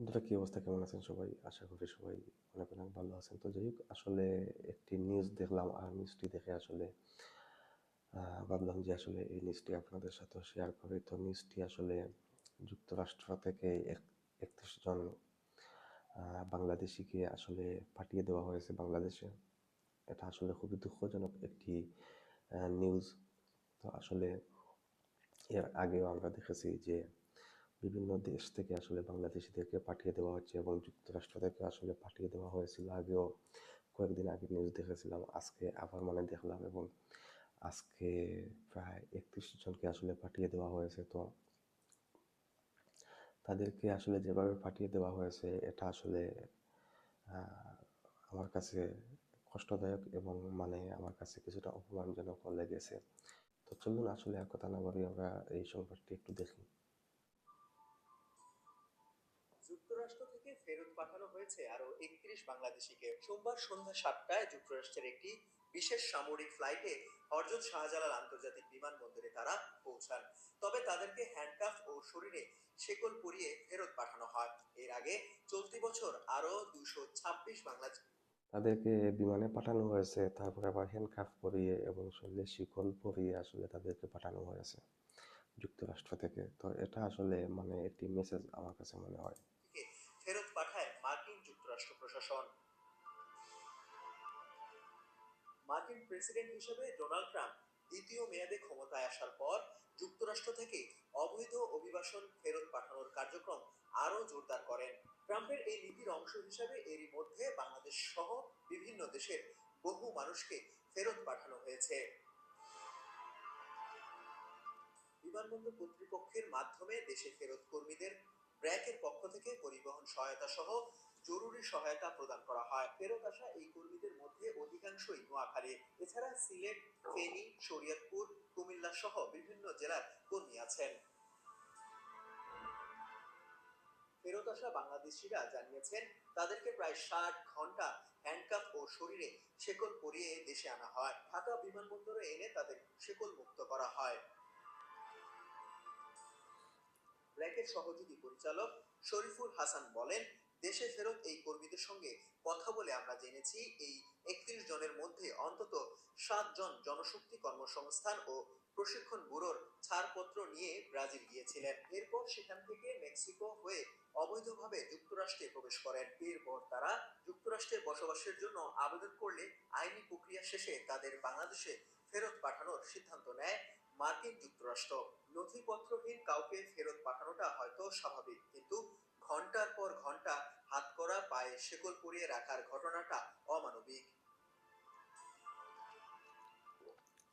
বন্ধুরা কি অবস্থা? কেমন আছেন সবাই? আশা করি সবাই অনেক অনেক ভালো আছেন। তো যাই হোক, আসলে একটি নিউজ দেখলাম আর নিউজটি দেখে আসলে ভাবলাম যে আসলে এই নিউজটি আপনাদের সাথে শেয়ার করি। তো নিউজটি আসলে যুক্তরাষ্ট্র থেকে একত্রিশ জন বাংলাদেশিকে আসলে পাঠিয়ে দেওয়া হয়েছে বাংলাদেশে। এটা আসলে খুবই দুঃখজনক একটি নিউজ তো আসলে এর আগেও আমরা দেখেছি যে বিভিন্ন দেশ থেকে আসলে বাংলাদেশিদেরকে পাঠিয়ে দেওয়া হচ্ছে এবং যুক্তরাষ্ট্র থেকে আসলে পাঠিয়ে দেওয়া হয়েছিল আগেও। কয়েকদিন আগে নিউজ দেখেছিলাম, আজকে আবার মানে দেখলাম এবং আজকে প্রায় একত্রিশ জনকে আসলে পাঠিয়ে দেওয়া হয়েছে। তো তাদেরকে আসলে যেভাবে পাঠিয়ে দেওয়া হয়েছে, এটা আসলে আমার কাছে কষ্টদায়ক এবং মানে আমার কাছে কিছুটা অপমানজনক লেগেছে। তো চলুন আসলে আর কথা না বলি আমরা এই সংবাদটি একটু দেখি। যুক্তরাষ্ট্র থেকে ফেরত পাঠানো হয়েছে আরও একত্রিশ বাংলাদেশিকে। সোমবার সন্ধ্যা সাতটায় যুক্তরাষ্ট্রের একটি বিশেষ সামরিক ফ্লাইটে হরজত শাহজালাল আন্তর্জাতিক বিমানবন্দরে তারা পৌঁছান। তবে তাদেরকে হ্যান্ডকাফ ও শরীরে শেকল পরিয়ে ফেরত পাঠানো হয়। এর আগে চলতি বছর আরও দুশো ছাব্বিশ বাংলাদেশ তাদেরকে বিমানে পাঠানো হয়েছে, তারপরে আবার হ্যান্ডকাফ পরিয়ে এবং শরীরে শিকল পরিয়ে আসলে তাদেরকে পাঠানো হয়েছে যুক্তরাষ্ট্র থেকে। তো এটা আসলে মানে একটি মেসেজ আমার কাছে মনে হয়। মার্কিন প্রেসিডেন্ট হিসেবে ডোনাল্ড ট্রাম্প দ্বিতীয় মেয়াদে ক্ষমতায় আসার পর যুক্তরাষ্ট্র থেকে অবৈধ অভিবাসন ফেরত পাঠানোর কার্যক্রম আরও জোরদার করেন। ট্রাম্পের এই নীতির অংশ হিসাবে এরই মধ্যে বাংলাদেশ সহ বিভিন্ন দেশের বহু মানুষকে ফেরত পাঠানো হয়েছে। বিমানবন্দর কর্তৃপক্ষের মাধ্যমে দেশে ফেরত কর্মীদের ব্র্যাকের পক্ষ থেকে পরিবহন সহায়তা সহ জরুরি সহায়তা প্রদান করা হয়। ফেরত আসা এই কর্মীদের মধ্যে অধিকাংশই নোয়াখালী। এছাড়া সিলেট, ফেনী, শরীয়তপুর, কুমিল্লা সহ বিভিন্ন জেলার কর্মী আছেন। ফেরত আসা বাংলাদেশিরা জানিয়েছেন, তাদেরকে প্রায় ষাট ঘণ্টা হ্যান্ডকাফ ও শরীরে শেকল পরিয়ে দেশে আনা হয়। ঢাকা বিমানবন্দরে এনে তাদের শেকল মুক্ত করা হয়। ব্র্যাকের সহযোগী পরিচালক শরীফুল হাসান বলেন দেশে ফেরত এই কর্মীদের সঙ্গে কথা বলে আমরা জেনেছি এই একত্রিশ জনের মধ্যে অন্তত সাত জন জনশক্তি কর্মসংস্থান ও প্রশিক্ষণ ব্যুরোর ছাড়পত্র নিয়ে ব্রাজিল গিয়েছিলেন। এরপর সেখান থেকে মেক্সিকো হয়ে অবৈধভাবে যুক্তরাষ্ট্রে প্রবেশ করেন। এরপর তারা যুক্তরাষ্ট্রে বসবাসের জন্য আবেদন করলে আইনি প্রক্রিয়া শেষে তাদের বাংলাদেশে ফেরত পাঠানোর সিদ্ধান্ত নেয় মার্কিন যুক্তরাষ্ট্র। নথিপত্রহীন কাউকে ফেরত পাঠানোটা হয়তো স্বাভাবিক, কিন্তু ঘণ্টার পর ঘণ্টা হাত করা, পায়ে শেকল পরিয়ে রাখার ঘটনাটা অমানবিক।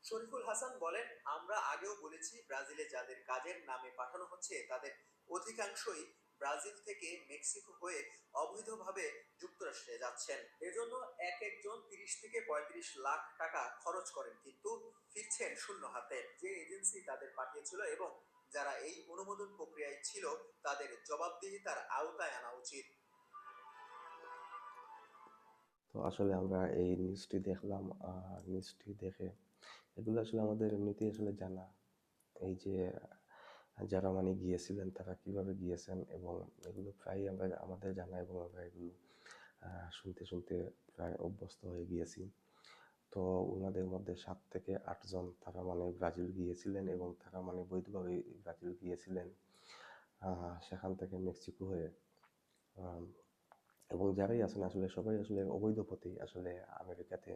শরীফুল হাসান বলেন, আমরা আগেও বলেছি ব্রাজিলে যাদের কাজের নামে পাঠানো হচ্ছে, তাদের অধিকাংশই ব্রাজিল থেকে মেক্সিকো হয়ে অবৈধভাবে যুক্তরাষ্ট্রে যাচ্ছেন। এজন্য এক একজন তিরিশ থেকে পঁয়ত্রিশ লাখ টাকা খরচ করেন, কিন্তু ফিরছেন শূন্য হাতে। যে এজেন্সি তাদের পাঠিয়েছিল এবং যারা এই অনুমোদন প্রক্রিয়ায় ছিল, তাদের জবাবদিহিতার আওতায় আনা উচিত। তো আসলে আমরা এই নিউজটি দেখলাম, আর নিউজটি দেখে এগুলো আসলে আমাদের এমনিতে আসলে জানা। এই যে যারা মানে গিয়েছিলেন, তারা কীভাবে গিয়েছেন এবং এগুলো প্রায় আমরা আমাদের জানা এবং আমরা এগুলো শুনতে শুনতে প্রায় অভ্যস্ত হয়ে গিয়েছি। তো ওনাদের মধ্যে সাত থেকে আটজন তারা মানে ব্রাজিল গিয়েছিলেন এবং তারা মানে বৈধভাবে ব্রাজিল গিয়েছিলেন সেখান থেকে মেক্সিকো হয়ে। এবং যারাই আছেন আসলে সবাই আসলে অবৈধ পথেই আসলে আমেরিকাতে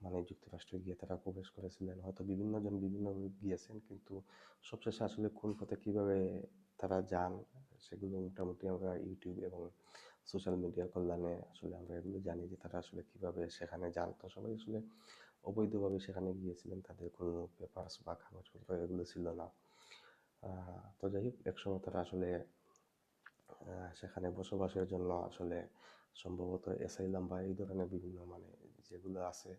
মানে যুক্তরাষ্ট্রে গিয়ে তারা প্রবেশ করেছিলেন। হয়তো বিভিন্ন জন বিভিন্নভাবে গিয়েছেন, কিন্তু সবশেষে আসলে কোন পথে কীভাবে তারা যান সেগুলো মোটামুটি আমরা ইউটিউব এবং সোশ্যাল মিডিয়ার কল্যাণে আসলে আমরা এগুলো জানি যে তারা আসলে কীভাবে সেখানে যান তো সবাই আসলে অবৈধভাবে সেখানে গিয়েছিলেন, তাদের কোনো পেপারস বা কাগজপত্র এগুলো ছিল না। তো যাই হোক, একসময় তারা আসলে সেখানে বসবাসের জন্য আসলে সম্ভবত এসাইলাম বা এই ধরনের বিভিন্ন মানে যেগুলো আছে,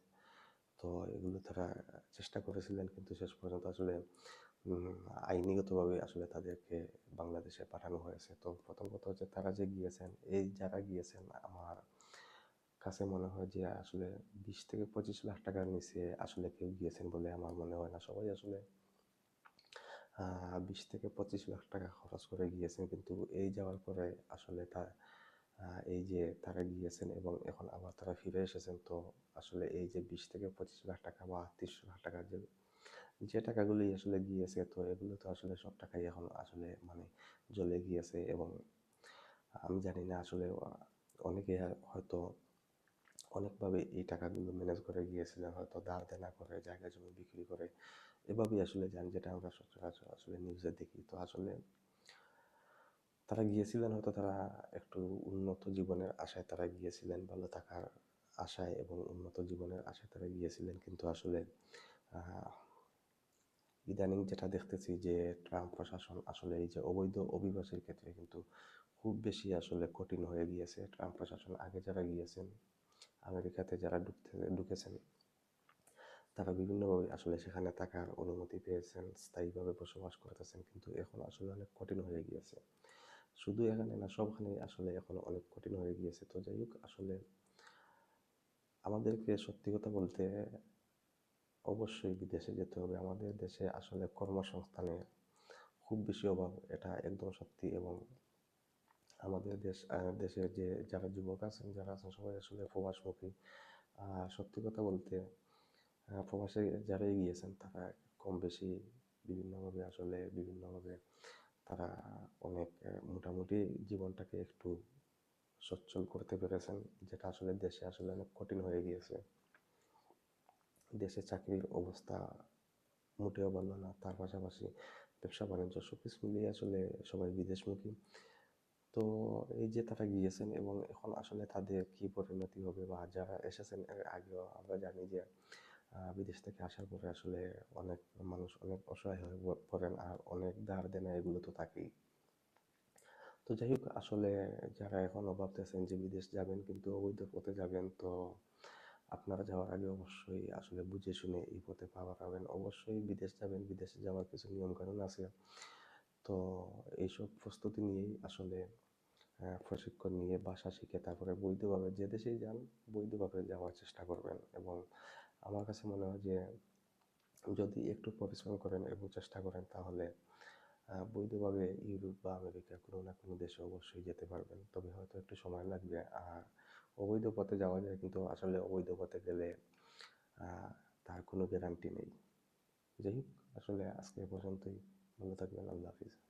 তো এগুলো তারা চেষ্টা করেছিলেন, কিন্তু শেষ পর্যন্ত আসলে আইনিগতভাবে আসলে তাদেরকে বাংলাদেশে পাঠানো হয়েছে। তো প্রথম কথা হচ্ছে তারা যে গিয়েছেন, এই যারা গিয়েছেন, আমার কাছে মনে হয় যে আসলে বিশ থেকে পঁচিশ লাখ টাকার নিচে আসলে কেউ গিয়েছেন বলে আমার মনে হয় না। সবাই আসলে বিশ থেকে পঁচিশ লাখ টাকা খরচ করে গিয়েছেন। কিন্তু এই যাওয়ার পরে আসলে তা এই যে তারা গিয়েছেন এবং এখন আবার তারা ফিরে এসেছেন, তো আসলে এই যে বিশ থেকে পঁচিশ লাখ টাকা বা তিরিশ লাখ টাকা যে যে টাকাগুলি আসলে গিয়েছে, তো এগুলো তো আসলে সব টাকাই এখন আসলে মানে জ্বলে গিয়েছে এবং আমি জানি না আসলে অনেকে হয়তো অনেকভাবে এই টাকাগুলো ম্যানেজ করে গিয়েছিলেন হয়তো ধার দেনা করে, জায়গা জমি বিক্রি করে, এভাবেই আসলে যান যেটা আমরা সচরাচর আসলে নিউজে দেখি। তো আসলে তারা গিয়েছিলেন হয়তো তারা একটু উন্নত জীবনের আশায় তারা গিয়েছিলেন, ভালো থাকার আশায় এবং উন্নত জীবনের আশায় তারা গিয়েছিলেন, কিন্তু আসলে ইদানিং যেটা দেখতেছি যে ট্রাম্প প্রশাসন আসলে এই যে অবৈধ অভিবাসীর ক্ষেত্রে কিন্তু খুব বেশি আসলে কঠিন হয়ে গিয়েছে। ট্রাম্প প্রশাসন আগে যারা গিয়েছেন, আমেরিকাতে যারা ঢুকতে, ঢুকেছেন, তারা বিভিন্নভাবে আসলে সেখানে থাকার অনুমতি পেয়েছেন, স্থায়ীভাবে বসবাস করতেছেন, কিন্তু এখন আসলে অনেক কঠিন হয়ে গিয়েছে। শুধু এখানে না, সবখানে আসলে এখন অনেক কঠিন হয়ে গিয়েছে। তো যাই হোক, আসলে আমাদেরকে সত্যি কথা বলতে অবশ্যই বিদেশে যেতে হবে। আমাদের দেশে আসলে কর্মসংস্থানের খুব বেশি অভাব, এটা একদম সত্যি। এবং আমাদের দেশ দেশের যে যারা যুবক আছেন, যারা আছেন, সবাই আসলে প্রবাসমুখী। সত্যি কথা বলতে প্রবাসে যারাই গিয়েছেন তারা কম বেশি বিভিন্নভাবে আসলে, বিভিন্নভাবে তারা অনেক মোটামুটি জীবনটাকে একটু সচ্ছল করতে পেরেছেন, যেটা আসলে দেশে আসলে অনেক কঠিন হয়ে গিয়েছে। দেশে চাকরির অবস্থা মোটেও ভালো না। তার পাশাপাশি ব্যবসা, বাণিজ্য সব কিছু মিলিয়ে আসলে সবাই বিদেশমুখী। তো এই যে তারা গিয়েছেন এবং এখন আসলে তাদের কি পরিণতি হবে বা যারা এসেছেন, এর আগেও আমরা জানি যে বিদেশ থেকে আসার পরে আসলে অনেক মানুষ অনেক অসহায় হয়ে পড়েন আর অনেক ধার দেনা এগুলো তো থাকেই। তো যাই হোক, আসলে যারা এখনও ভাবতেছেন যে বিদেশ যাবেন কিন্তু অবৈধ পথে যাবেন, তো আপনারা যাওয়ার আগে অবশ্যই আসলে বুঝে শুনে এই পথে পা বাড়াবেন। অবশ্যই বিদেশ যাবেন, বিদেশে যাওয়ার কিছু নিয়মকানুন আছে। তো এইসব প্রস্তুতি নিয়েই আসলে প্রশিক্ষণ নিয়ে ভাষা শিখে তারপরে বৈধভাবে যে দেশেই যান, বৈধভাবে যাওয়ার চেষ্টা করবেন। এবং আমার কাছে মনে হয় যে যদি একটু পরিশ্রম করেন এবং চেষ্টা করেন তাহলে বৈধভাবে ইউরোপ বা আমেরিকা কোনো না কোনো দেশে অবশ্যই যেতে পারবেন। তবে হয়তো একটু সময় লাগবে। আর অবৈধ পথে যাওয়া যায় কিন্তু আসলে অবৈধ পথে গেলে তার কোনো গ্যারান্টি নেই। যাই হোক, আসলে আজকে পর্যন্তই। ভালো থাকবেন। আল্লাহ হাফিজ।